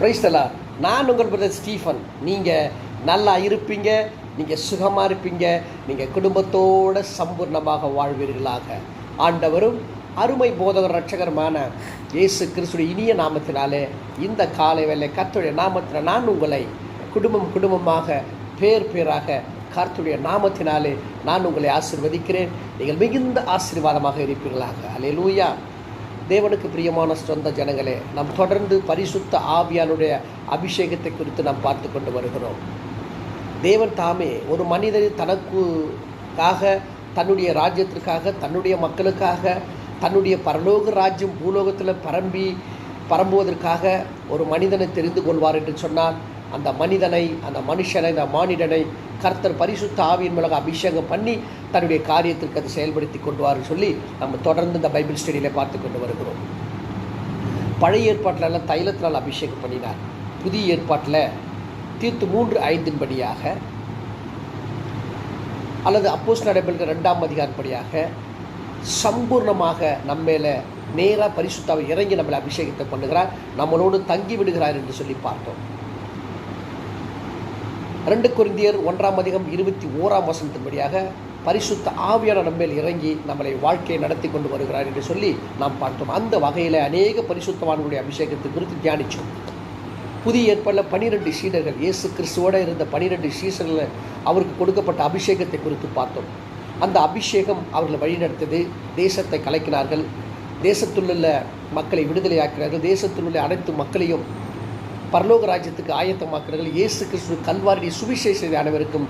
பிரைஸ்தலா நான் உங்கள் brother Stephen நீங்கள் நல்லா இருப்பீங்க நீங்கள் சுகமாக இருப்பீங்க நீங்கள் குடும்பத்தோடு சம்பூர்ணமாக வாழ்வீர்களாக. ஆண்டவரும் அருமை போதகர் ரட்சகருமான இயேசு கிறிஸ்துடைய இனிய நாமத்தினாலே இந்த காலை வேலை கர்த்துடைய நாமத்தில் நான் உங்களை குடும்பம் குடும்பமாக பேர் பேராக கர்த்துடைய நாமத்தினாலே நான் உங்களை ஆசிர்வதிக்கிறேன். நீங்கள் மிகுந்த ஆசீர்வாதமாக இருப்பீர்களாக. அல்லேலூயா தேவனுக்கு பிரியமான சொந்த ஜனங்களே நாம் தொடர்ந்து பரிசுத்த ஆவியானுடைய அபிஷேகத்தை குறித்து நாம் பார்த்து கொண்டு வருகிறோம். தேவன் தாமே ஒரு மனிதர் தனக்குக்காக தன்னுடைய ராஜ்யத்திற்காக தன்னுடைய மக்களுக்காக தன்னுடைய பரலோக ராஜ்யம் பூலோகத்தில் பரம்பி பரம்புவதற்காக ஒரு மனிதனை தெரிந்து கொள்வார் என்று சொன்னால் அந்த மனிதனை அந்த மனுஷனை அந்த மானிடனை கர்த்தர் பரிசுத்த ஆவியின் மூலம் அபிஷேகம் பண்ணி தன்னுடைய காரியத்திற்கு அதை செயல்படுத்தி கொண்டு சொல்லி நம்ம தொடர்ந்து இந்த பைபிள் ஸ்டடியில் பார்த்து கொண்டு வருகிறோம். பழைய ஏற்பாட்டில் எல்லாம் தைலத்தினால் அபிஷேகம் பண்ணினார். புதிய ஏற்பாட்டில் தீர்த்து மூன்று ஐந்தின்படியாக அல்லது அப்போஸ் நடைபெற்ற ரெண்டாம் அதிகாரப்படியாக சம்பூர்ணமாக நம்மேல நேராக பரிசுத்தாவை இறங்கி நம்மளை அபிஷேகத்தை பண்ணுகிறார் நம்மளோடு தங்கி விடுகிறார் என்று சொல்லி பார்த்தோம். ரெண்டு குருந்தியர் ஒன்றாம் அதிகம் இருபத்தி ஓராம் வசனத்தின்படியாக பரிசுத்த ஆவியான நம்மேல் இறங்கி நம்மளை வாழ்க்கையை நடத்தி கொண்டு வருகிறார் என்று சொல்லி நாம் பார்த்தோம். அந்த வகையில் அநேக பரிசுத்தவான்களுடைய அபிஷேகத்தை குறித்து தியானித்தோம் புதிய ஏற்பாடில் பனிரெண்டு சீடர்கள் இயேசு கிறிஸ்துவோடு இருந்த பனிரெண்டு சீசனில் அவருக்கு கொடுக்கப்பட்ட அபிஷேகத்தை குறித்து பார்த்தோம். அந்த அபிஷேகம் அவர்களை வழிநடத்தது தேசத்தை கலக்கினார்கள். தேசத்துள்ள மக்களை விடுதலையாக்கினார்கள். தேசத்தில் உள்ள அனைத்து மக்களையும் பரலோக ராஜ்யத்துக்கு ஆயத்தமாக்கிறார்கள் இயேசு கிறிஸ்து கல்வாரியை சுவிசேஷத்தை அனைவருக்கும்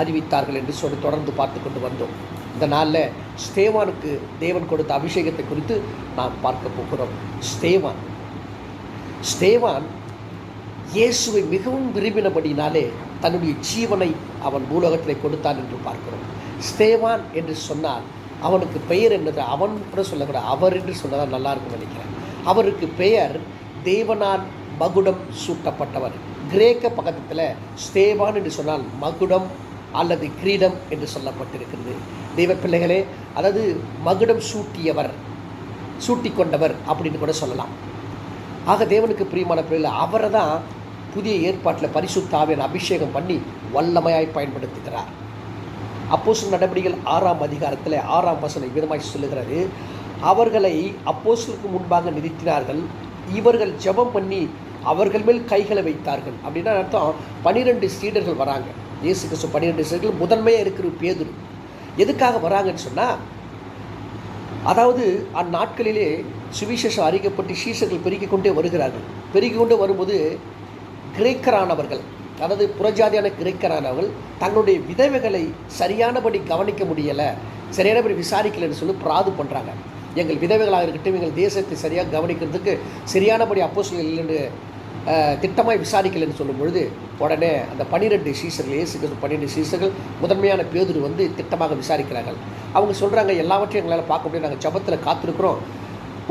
அறிவித்தார்கள் என்று சொல்லி தொடர்ந்து பார்த்து கொண்டு வந்தோம். இந்த நாளில் ஸ்தேவானுக்கு தேவன் கொடுத்த அபிஷேகத்தை குறித்து நாம் பார்க்க போகிறோம். ஸ்தேவான். ஸ்தேவான் இயேசுவை மிகவும் விரும்பினபடினாலே தன்னுடைய ஜீவனை அவன் பூலோகத்தில் கொடுத்தான் என்று பார்க்கிறோம். ஸ்தேவான் என்று சொன்னால் அவனுக்கு பெயர் என்னது? அவன் கூட சொல்லக்கூடாது. அவர் என்று சொன்னதான் நல்லாயிருக்கும் நினைக்கிறேன். அவருக்கு பெயர் தேவனால் மகுடம் சூட்டப்பட்டவர். கிரேக்க பக்கத்தில் ஸ்தேவான் என்று சொன்னால் மகுடம் அல்லது கிரீடம் என்று சொல்லப்பட்டிருக்கிறது. தெய்வ பிள்ளைகளே அதாவது மகுடம் சூட்டியவர் சூட்டி கொண்டவர் அப்படின்னு கூட சொல்லலாம். ஆக தேவனுக்கு பிரியமான பிள்ளைகள் அவரை தான் புதிய ஏற்பாட்டில் பரிசுத்தாவின் அபிஷேகம் பண்ணி வல்லமையாய் பயன்படுத்துகிறார். அப்போசல் நடவடிக்கைகள் ஆறாம் அதிகாரத்தில் ஆறாம் வசனம் விதமாய் சொல்லுகிறது. அவர்களை அப்போசலுக்கு முன்பாக நிறுத்தினார்கள். இவர்கள் ஜெபம் பண்ணி அவர்கள் மேல் கைகளை வைத்தார்கள். அப்படின்னா அர்த்தம் பனிரெண்டு சீடர்கள் வராங்க. இயேசு கிறிஸ்து பன்னிரெண்டு சீடர்கள் முதன்மையாக இருக்கிற பேதுரு. எதுக்காக வராங்கன்னு சொன்னால் அதாவது அந்நாட்களிலே சுவிசேஷம் அறிக்கப்பட்டு சீசர்கள் பெருகிக் கொண்டே வருகிறார்கள். பெருகிக் கொண்டே வரும்போது கிரேக்கரானவர்கள் அதாவது புறஜாதியான கிரேக்கரானவர்கள் தங்களுடைய விதவைகளை சரியானபடி கவனிக்க முடியலை சரியானபடி விசாரிக்கலைன்னு சொல்லி பிராது பண்ணுறாங்க எங்கள் விதவைகளாக இருக்கட்டும் எங்கள் தேசத்தை சரியாக கவனிக்கிறதுக்கு சரியானபடி அப்போஸ்தலர்கள் இல்லைன்னு திட்டமாக திட்டமாய் விசாரிக்கலைன்னு சொல்லும் பொழுது உடனே அந்த பன்னிரெண்டு சீசர்கள் இயேசு பன்னிரெண்டு சீசர்கள் முதன்மையான பேதுரு வந்து திட்டமாக விசாரிக்கிறார்கள். அவங்க சொல்கிறாங்க எல்லாவற்றையும் எங்களால் பார்க்க முடியும். நாங்கள் ஜபத்தில் காத்திருக்கிறோம்.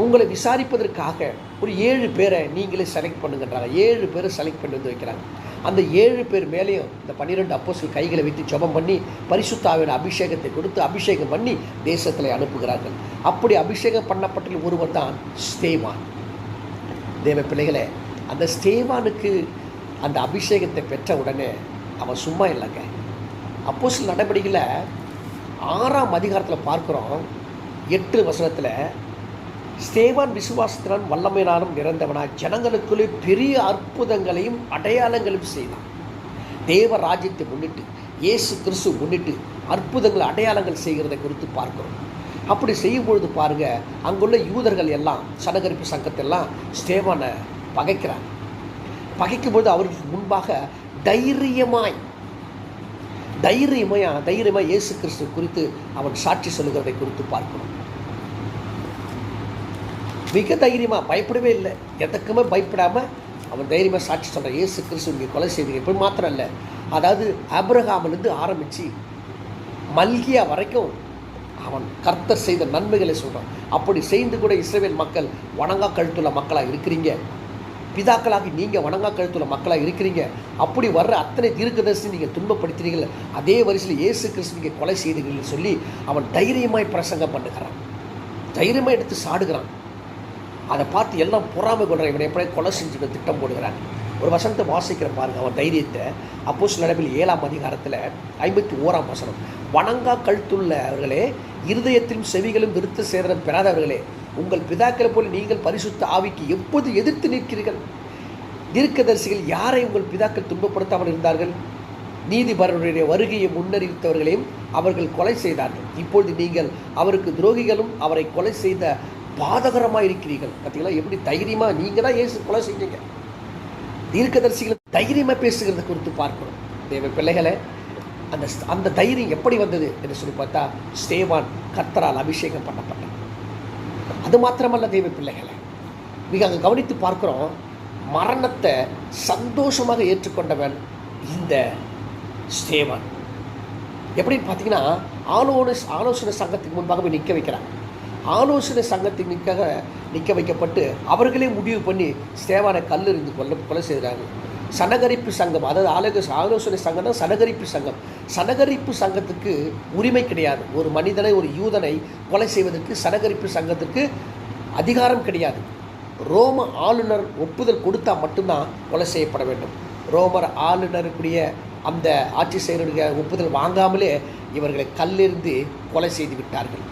உங்களை விசாரிப்பதற்காக ஒரு ஏழு பேரை நீங்களே செலக்ட் பண்ணுங்கன்றாங்க. ஏழு பேரை செலக்ட் பண்ணி வந்து வைக்கிறாங்க. அந்த ஏழு பேர் மேலேயும் இந்த பன்னிரெண்டு அப்போசல் கைகளை வைத்து ஜபம் பண்ணி பரிசுத்தாவின் அபிஷேகத்தை கொடுத்து அபிஷேகம் பண்ணி தேசத்தில் அனுப்புகிறார்கள். அப்படி அபிஷேகம் பண்ணப்பட்ட ஒருவர் தான் ஸ்தேவான். தேவ பிள்ளைகளை அந்த ஸ்தேவானுக்கு அந்த அபிஷேகத்தை பெற்ற உடனே அவன் சும்மா இல்லைங்க. அப்போ சில நடவடிக்கையில் ஆறாம் அதிகாரத்தில் பார்க்குறோம். எட்டு வசனத்தில் ஸ்தேவான் விசுவாசத்தினால் வல்லமையினாலும் நிறைந்தவனாய் ஜனங்களுக்குள்ளே பெரிய அற்புதங்களையும் அடையாளங்களையும் செய்தான். தேவ ராஜ்யத்தை முன்னிட்டு இயேசு கிறிஸ்து முன்னிட்டு அற்புதங்கள் அடையாளங்கள் செய்கிறதை குறித்து பார்க்கிறோம். அப்படி செய்யும் பொழுது பாருங்க அங்குள்ள யூதர்கள் எல்லாம் சனகரிப்பு சங்கத்தெல்லாம் ஸ்தேவானை பகைக்கிறார். பகைக்கும்போது அவருக்கு முன்பாக தைரியமாய் தைரியமையா தைரியமாக இயேசு கிறிஸ்து குறித்து அவன் சாட்சி சொல்லுகிறதை குறித்து பார்க்கணும். மிக தைரியமாக பயப்படவே இல்லை. எதுக்குமே பயப்படாமல் அவன் தைரியமாக சாட்சி சொல்கிறான் இயேசு கிறிஸ்து இங்கே கொலை செய்தீங்க இப்போ மாத்திரம் இல்லை அதாவது அப்ரஹாமிலிருந்து ஆரம்பித்து மல்கியா வரைக்கும் அவன் கர்த்தர் செய்த நன்மைகளை சொல்கிறான் அப்படி செய்து கூட இஸ்ரேல் மக்கள் வணங்கா கழுத்துள்ள மக்களாக இருக்கிறீங்க. பிதாக்களாகி நீங்கள் வணங்கா கழுத்துள்ள மக்களாக இருக்கிறீங்க. அப்படி வர்ற அத்தனை தீர்க்கதரிசி நீங்கள் துன்பப்படுத்தினீர்கள் அதே வரிசையில் இயேசு கிறிஸ்து நீங்கள் கொலை செய்தீங்கன்னு சொல்லி அவன் தைரியமாய் பிரசங்கம் பண்ணுகிறான். தைரியமாக எடுத்து சாடுகிறான். அதை பார்த்து எல்லாம் பொறாமை கொள்கிறான் இவனை எப்படி கொலை செஞ்சு திட்டம் போடுகிறான். ஒரு வசனத்தை வாசிக்கிற பாருங்க அவன் தைரியத்தை. அப்போஸ் நடப்பில் ஏழாம் அதிகாரத்தில் ஐம்பத்தி ஓராம் வசனம். வணங்கா கழுத்துள்ள அவர்களே இருதயத்திலும் செவிகளும் விருத்த சேதனம் பெறாதவர்களே உங்கள் பிதாக்களை போல நீங்கள் பரிசுத்த ஆவிக்கு எப்போது எதிர்த்து நிற்கிறீர்கள்? தீர்க்கதரிசிகள் யாரை உங்கள் பிதாக்கள் துன்பப்படுத்தாமல் இருந்தார்கள்? நீதிபரனுடைய வருகையை முன்னறிவித்தவர்களையும் அவர்கள் கொலை செய்தார்கள். இப்பொழுது நீங்கள் அவருக்கு துரோகிகளும் அவரை கொலை செய்த பாதகரமாக இருக்கிறீர்கள். பார்த்தீங்களா எப்படி தைரியமாக நீங்கள் தான் ஏசு கொலை செஞ்சீங்க. தீர்க்கதரிசிகள் தைரியமாக பேசுகிறத குறித்து பார்க்கணும். தேவ பிள்ளைகளை அந்த அந்த தைரியம் எப்படி வந்தது என்று சொல்லி பார்த்தா ஸ்டேவான் கத்தரால் அபிஷேகம் பண்ணப்பட்டான் அது மாத்திரமல்ல தெய்வ பிள்ளைகளை. மிக அங்கே கவனித்து பார்க்குறோம் மரணத்தை சந்தோஷமாக ஏற்றுக்கொண்டவன் இந்த சேவன். எப்படின்னு பார்த்தீங்கன்னா ஆலோசனை ஆலோசனை சங்கத்துக்கு முன்பாக போய் நிற்க வைக்கிறான் ஆலோசனை சங்கத்துக்கு நிற்க நிற்க வைக்கப்பட்டு அவர்களே முடிவு பண்ணி ஸ்தேவானை கல்லெறிந்து கொல்ல கொலை செய்கிறாங்க சனகரிப்பு சங்கம் அதாவது ஆலோக ஆலோசனை சங்கம் தான் சனகரிப்பு சங்கம். சனகரிப்பு சங்கத்துக்கு உரிமை கிடையாது. ஒரு மனிதனை ஒரு யூதனை கொலை செய்வதற்கு சனகரிப்பு சங்கத்துக்கு அதிகாரம் கிடையாது. ரோம ஆளுநர் ஒப்புதல் கொடுத்தா மட்டும்தான் கொலை செய்யப்பட வேண்டும். ரோமர் ஆளுநருக்குரிய அந்த ஆட்சி செயலுடைய ஒப்புதல் வாங்காமலே இவர்களை கல்லெறிந்து கொலை செய்து விட்டார்கள்.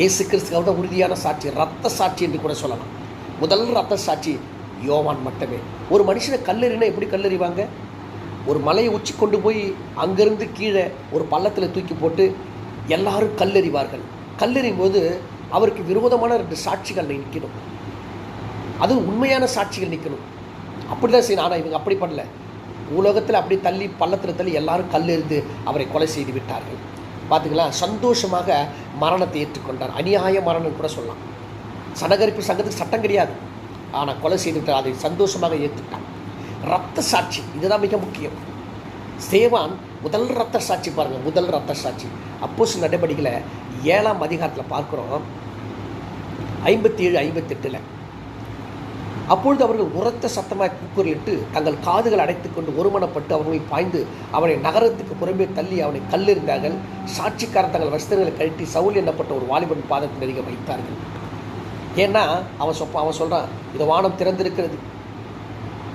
இயேசு கிறிஸ்துக்கு உறுதியான சாட்சி ரத்த சாட்சி என்று கூட சொல்லலாம். முதல் ரத்த சாட்சி யோவான் மட்டுமே. ஒரு மனுஷனை கல்லெறினா எப்படி கல்லெறிவாங்க? ஒரு மலையை உச்சி கொண்டு போய் அங்கேருந்து கீழே ஒரு பள்ளத்தில் தூக்கி போட்டு எல்லாரும் கல்லெறிவார்கள். கல்லெறியும் போது அவருக்கு விரோதமான ரெண்டு சாட்சிகள் நிற்கணும் அது உண்மையான சாட்சிகள் நிற்கணும் அப்படி தான் செய்யணும். ஆனால் இவங்க அப்படி பண்ணல. உலகத்தில் அப்படி தள்ளி பள்ளத்தில் தள்ளி எல்லாரும் கல்லெறிந்து அவரை கொலை செய்து விட்டார்கள். பார்த்துங்களா சந்தோஷமாக மரணத்தை ஏற்றுக்கொண்டார். அநியாய மரணம் கூட சொல்லலாம். சனகரிப்பு சங்கத்துக்கு சட்டம் கிடையாது. ஆனால் கொலை செய்து அதை சந்தோஷமாக ஏற்றுட்டான் ரத்த சாட்சி இதுதான் மிக முக்கியம். சேவான் முதல் ரத்த சாட்சி பாருங்கள் முதல் ரத்த சாட்சி. அப்போஸ் நடவடிக்கையில் ஏழாம் அதிகாரத்தில் பார்க்குறோம். ஐம்பத்தி ஏழு ஐம்பத்தெட்டில். அப்பொழுது அவர்கள் உரத்த சத்தமாக கூக்குரலிட்டு தங்கள் காதுகள் அடைத்து கொண்டு ஒருமனப்பட்டு அவர்களை பாய்ந்து அவனை நகரத்துக்கு புறம்பே தள்ளி அவனை கல்லெறிந்தார்கள். சாட்சிக்காரன் தங்கள் வஸ்திரங்களை கழட்டி சவுல் எண்ணப்பட்ட ஒரு வாலிபன் பாதத்தின் அருகே வைத்தார்கள். ஏன்னா அவன் சொப்ப அவன் சொல்கிறான் இது வானம் திறந்திருக்கிறது.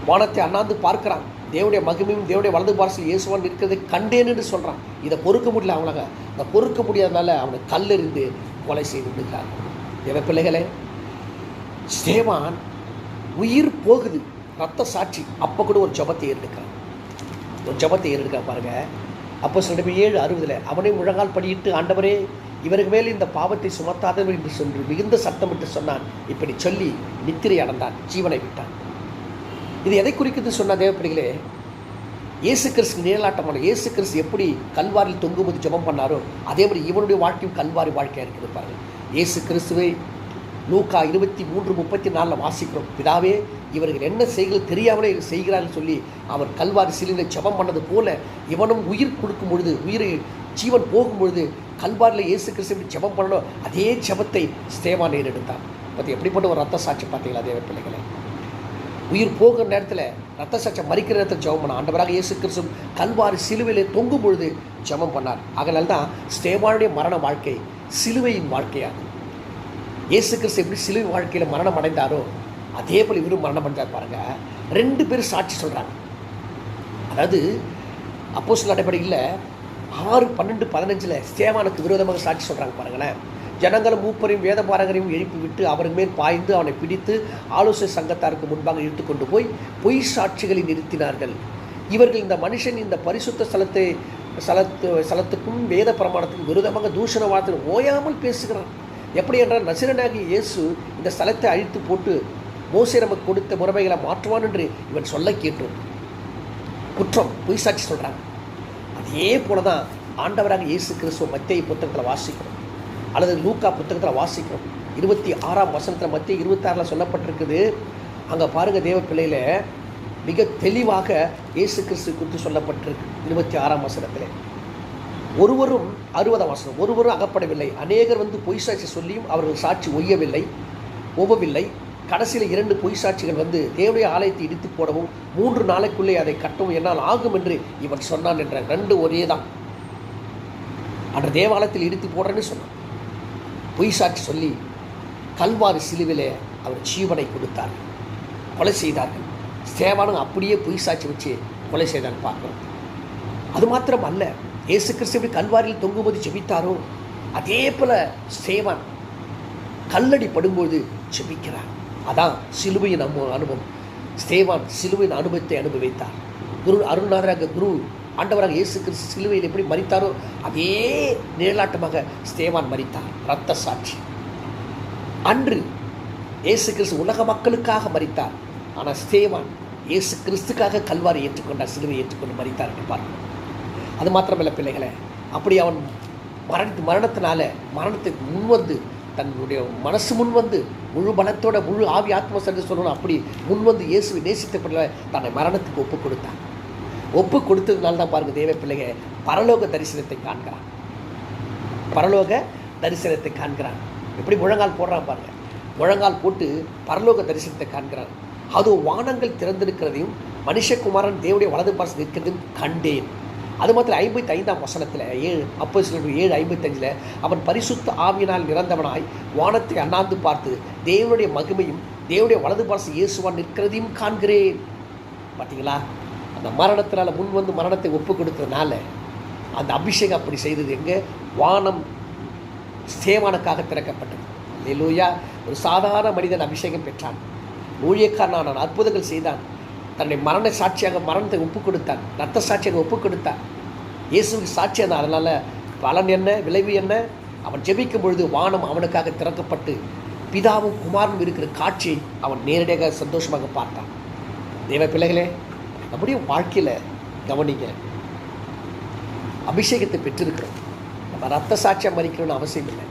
வானத்தை அண்ணாந்து பார்க்குறான். தேவனுடைய மகிமையும் தேவனுடைய வலது பாரசில் இயேசுவான் இருக்கிறதை கண்டேன் என்று சொல்கிறான் இதை பொறுக்க முடியல அவனாங்க. இதை பொறுக்க முடியாதனால அவனை கல்லெறிந்து கொலை செய்து விடுகிறான் தேவ பிள்ளைகளே ஸ்தேவான் உயிர் போகுது. ரத்த சாட்சி. அப்போ கூட ஒரு ஜபத்தை ஏறெடுக்கிறான். ஒரு ஜபத்தை ஏறெடுக்கிறான் பாருங்க. அப்போ சில ஏழு அறுபதில் அவனே முழங்கால் படியிட்டு ஆண்டவரே இவருக்கு மேல் இந்த பாவத்தை சுமத்தாதவர் என்று சென்று மிகுந்த சத்தமிட்டு சொன்னான். இப்படி சொல்லி நித்திரை அடைந்தான். ஜீவனை விட்டான். இது எதை குறிக்குது சொன்ன தேவப்படிகளே இயேசு கிறிஸ்து நிழலாட்டமான இயேசு கிறிஸ்து எப்படி கல்வாரில் தொங்கும்போது ஜெபம் பண்ணாரோ அதே மாதிரி இவனுடைய வாழ்க்கையும் கல்வாரி வாழ்க்கையாக இருக்குது பாருங்கள் இயேசு கிறிஸ்துவை நூக்கா இருபத்தி மூன்று முப்பத்தி நாலில் வாசிக்கிறோம். பிதாவே இவர்கள் என்ன செய்கிறது தெரியாமலே செய்கிறார்கள் சொல்லி அவர் கல்வாரி சிலையில் ஜெபம் பண்ணது போல இவனும் உயிர் கொடுக்கும் பொழுது உயிரை ஜீவன் போகும்பொழுது கல்வாரில் இயேசு கிறிஸ்து எப்படி ஜெபம் பண்ணணும் அதே ஜெபத்தை நீர் எடுத்தான் பற்றி எப்படிப்பட்ட ஒரு ரத்த சாட்சி பார்த்தீங்களா தேவ பிள்ளைகளை? உயிர் போகிற நேரத்தில் ரத்த சாட்சம் மறிக்கிற நேரத்தில் ஜெபம் பண்ண. ஆண்டவராக இயேசு கிறிஸ்தும் கல்வாரி சிலுவையில் தொங்கும் பொழுது ஜெபம் பண்ணார். அதனால தான் ஸ்தேவானுடைய மரண வாழ்க்கை சிலுவையின் வாழ்க்கையாகும். இயேசு கிறிஸ்து எப்படி சிலுவை வாழ்க்கையில் மரணம் அடைந்தாரோ அதே போல் இவரும் மரணம் அடைஞ்சார் பாருங்க. ரெண்டு பேரும் சாட்சி சொல்கிறாங்க அதாவது அப்போ சில நடைபெறையில் ஆறு பன்னெண்டு பதினஞ்சில் சேவானுக்கு விரோதமாக சாட்சி சொல்கிறாங்க பாருங்களேன். ஜனங்களும் மூப்பரையும் வேத பாரகரையும் எழுப்பி விட்டு அவருக்கு மேல் பாய்ந்து அவனை பிடித்து ஆலோசனை சங்கத்தாருக்கு முன்பாக இழுத்து கொண்டு போய் பொய் சாட்சிகளை நிறுத்தினார்கள். இவர்கள் இந்த மனுஷன் இந்த பரிசுத்த ஸ்தலத்தை ஸ்தலத்து ஸ்தலத்துக்கும் வேத பிரமாணத்துக்கும் விரோதமாக தூஷண வார்த்தை ஓயாமல் பேசுகிறான். எப்படி என்றால் நசிரனாகி இயேசு இந்த ஸ்தலத்தை அழித்து போட்டு மோசை நமக்கு கொடுத்த முறைமைகளை மாற்றுவான் என்று இவன் சொல்ல கேட்டோம். குற்றம் பொய் சாட்சி சொல்கிறாங்க அதே போல தான் ஆண்டவராக இயேசு கிறிஸ்துவ மத்திய புத்தகத்தில் வாசிக்கிறோம். அல்லது லூக்கா புத்தகத்தில் வாசிக்கிறோம். இருபத்தி ஆறாம் வசனத்தில் மத்திய இருபத்தாறில் சொல்லப்பட்டிருக்குது. அங்கே பாருங்கள் தேவ பிள்ளையில் மிக தெளிவாக இயேசு கிறிஸ்து குறித்து சொல்லப்பட்டிருக்கு. இருபத்தி ஆறாம் வசனத்தில். ஒருவரும் அறுபதாம் வசனம் ஒருவரும் அகப்படவில்லை. அநேகர் வந்து பொய் சாட்சி சொல்லியும் அவர்கள் சாட்சி ஒய்யவில்லை ஒவ்வவில்லை. கடைசியில் இரண்டு பொய் சாட்சிகள் வந்து தேவடைய ஆலயத்தை இடித்து போடவும் மூன்று நாளைக்குள்ளே அதை கட்டவும் என்னால் ஆகும் என்று இவன் சொன்னான் என்ற ரெண்டு ஒரே தான். அன்று தேவாலயத்தில் இடித்து போடுறேன்னு சொன்னான். பொய் சாட்சி சொல்லி கல்வாரி சிலுவிலே அவர் ஜீவனை கொடுத்தார். கொலை செய்தார்கள். ஸ்தேவானும் அப்படியே பொய் சாட்சி வச்சு கொலை செய்தான்னு பார்க்குறோம் அது மாத்திரம் அல்ல. இயேசு கிறிஸ்து எப்படி கல்வாரியில் தொங்கும்போது ஜெபித்தாரோ அதே போல ஸ்தேவான் கல்லடி படும்போது ஜெபிக்கிறார். அதான் சிலுவையின் அனு அனுபவம். ஸ்தேவான் சிலுவையின் அனுபவத்தை அனுபவித்தார். குரு அருணாதராக குரு ஆண்டவராக இயேசு கிறிஸ்து சிலுவையில் எப்படி மறித்தாரோ அதே நிழலாட்டமாக ஸ்தேவான் மறித்தார் இரத்த சாட்சி. அன்று இயேசு கிறிஸ்து உலக மக்களுக்காக மறித்தார் ஆனால் ஸ்தேவான் இயேசு கிறிஸ்துக்காக கல்வாரி ஏற்றுக்கொண்டார் சிலுவை ஏற்றுக்கொண்டு மறித்தார் என்று பார்க்கிறோம். அது மாத்திரமல்ல பிள்ளைகளை அப்படி அவன் மரணத்து மரணத்தினால மரணத்துக்கு முன்வந்து தன்னுடைய மனசு முன் வந்து முழு பலத்தோட முழு ஆவி ஆத்ம சரி சொல்லணும் அப்படி முன் வந்து இயேசுவை நேசித்தப்படல தன்னை மரணத்துக்கு ஒப்பு கொடுத்தான் ஒப்பு கொடுத்ததுனால தான் பாருங்கள் தேவ பிள்ளைங்க பரலோக தரிசனத்தை காண்கிறான் பரலோக தரிசனத்தை காண்கிறான் எப்படி முழங்கால் போடுறான் பாருங்க. முழங்கால் போட்டு பரலோக தரிசனத்தை காண்கிறான் அதுவும் வானங்கள் திறந்திருக்கிறதையும் மனுஷகுமாரன் தேவனுடைய வலது பாசம் நிற்கிறதையும் கண்டேன். அது மாத்திரம் ஐம்பத்தி ஐந்தாம் வசனத்தில் ஏழு அப்போ சிலர் ஏழு ஐம்பத்தஞ்சில் அவன் பரிசுத்த ஆவியினால் நிறந்தவனாய் வானத்தை அண்ணாந்து பார்த்து தேவனுடைய மகிமையும் தேவனுடைய வலது பாசம் இயேசுவான் நிற்கிறதையும் காண்கிறேன். பார்த்தீங்களா அந்த மரணத்தினால் முன் வந்து மரணத்தை ஒப்பு கொடுத்ததுனால அந்த அபிஷேகம் அப்படி செய்தது எங்கே? வானம் சேவானுக்காக திறக்கப்பட்டது. லூயா ஒரு சாதாரண மனிதன் அபிஷேகம் பெற்றான். ஊழியக்காரனான அற்புதங்கள் செய்தான். தன்னை மரண சாட்சியாக மரணத்தை ஒப்பு கொடுத்தான் ரத்த சாட்சியாக ஒப்பு கொடுத்தான் இயேசுவுக்கு தான் அதனால் பலன் என்ன? விளைவு என்ன? அவன் ஜெபிக்கும் பொழுது வானம் அவனுக்காக திறக்கப்பட்டு பிதாவும் குமாரனும் இருக்கிற காட்சியை அவன் நேரடியாக சந்தோஷமாக பார்த்தான். தேவ பிள்ளைகளே நம்முடைய வாழ்க்கையில் கவனிங்க. அபிஷேகத்தை பெற்றிருக்கிறோம். நம்ம ரத்த சாட்சியாக மறிக்கணும்னு அவசியம் இல்லை.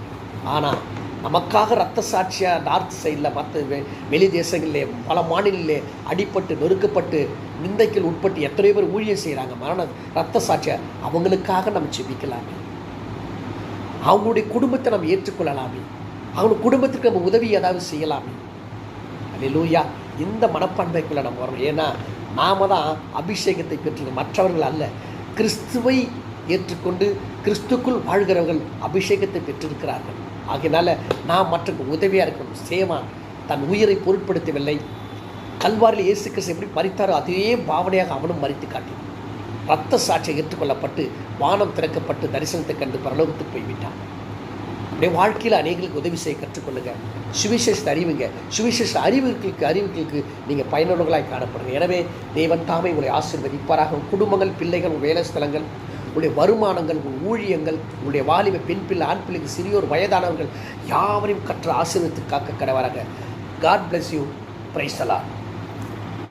ஆனால் நமக்காக ரத்த சாட்சியாக நார்த் சைடில் மற்ற வெ- வெளி தேசங்களிலே பல மாநிலங்களிலே அடிப்பட்டு நொறுக்கப்பட்டு நிந்தைகள் உட்பட்டு எத்தனையோ பேர் ஊழியம் செய்கிறாங்க மரண ரத்த சாட்சியாக அவங்களுக்காக நம்ம செபிக்கலாமே அவங்களுடைய குடும்பத்தை நம்ம ஏற்றுக்கொள்ளலாமே. அவங்க குடும்பத்துக்கு நம்ம உதவி ஏதாவது செய்யலாமே. அல்லூயா இந்த மனப்பான்மைக்குள்ளே நம்ம வரணும். ஏன்னா நாம தான் அபிஷேகத்தை பெற்று மற்றவர்கள் அல்ல. கிறிஸ்துவை ஏற்றுக்கொண்டு கிறிஸ்துக்குள் வாழ்கிறவர்கள் அபிஷேகத்தை பெற்றிருக்கிறார்கள். ஆகையினால நான் மற்றக்கு உதவியாக இருக்கணும். சேவான் தன் உயிரை பொருட்படுத்தவில்லை. கல்வாரில் இயேசு கிறிஸ்து எப்படி மறித்தாரோ அதே பாவனையாக அவனும் மறித்து காட்டினான். ரத்த சாட்சியை ஏற்றுக்கொள்ளப்பட்டு வானம் திறக்கப்பட்டு தரிசனத்தை கண்டு பரலோகத்துக்கு போய்விட்டான். அப்படியே வாழ்க்கையில் அநேகளுக்கு உதவி செய்ய கற்றுக்கொள்ளுங்க. சுவிசேஷத்தை அறிவுங்க. சுவிசேஷ அறிவுகளுக்கு அறிவுகளுக்கு நீங்கள் பயனுள்ளவர்களாக காணப்படுங்க. எனவே தேவன் தாமே உங்களை ஆசிர்வதிப்பாராக. குடும்பங்கள் பிள்ளைகள் வேலை ஸ்தலங்கள் உங்களுடைய வருமானங்கள் உங்கள் ஊழியங்கள் உங்களுடைய வாலிப பெண் பிள்ளை ஆண் பிள்ளைக்கு சிறியோர் வயதானவர்கள் யாவரையும் கற்ற ஆசீர்வதித்து காக்க கடவராக. God bless you praise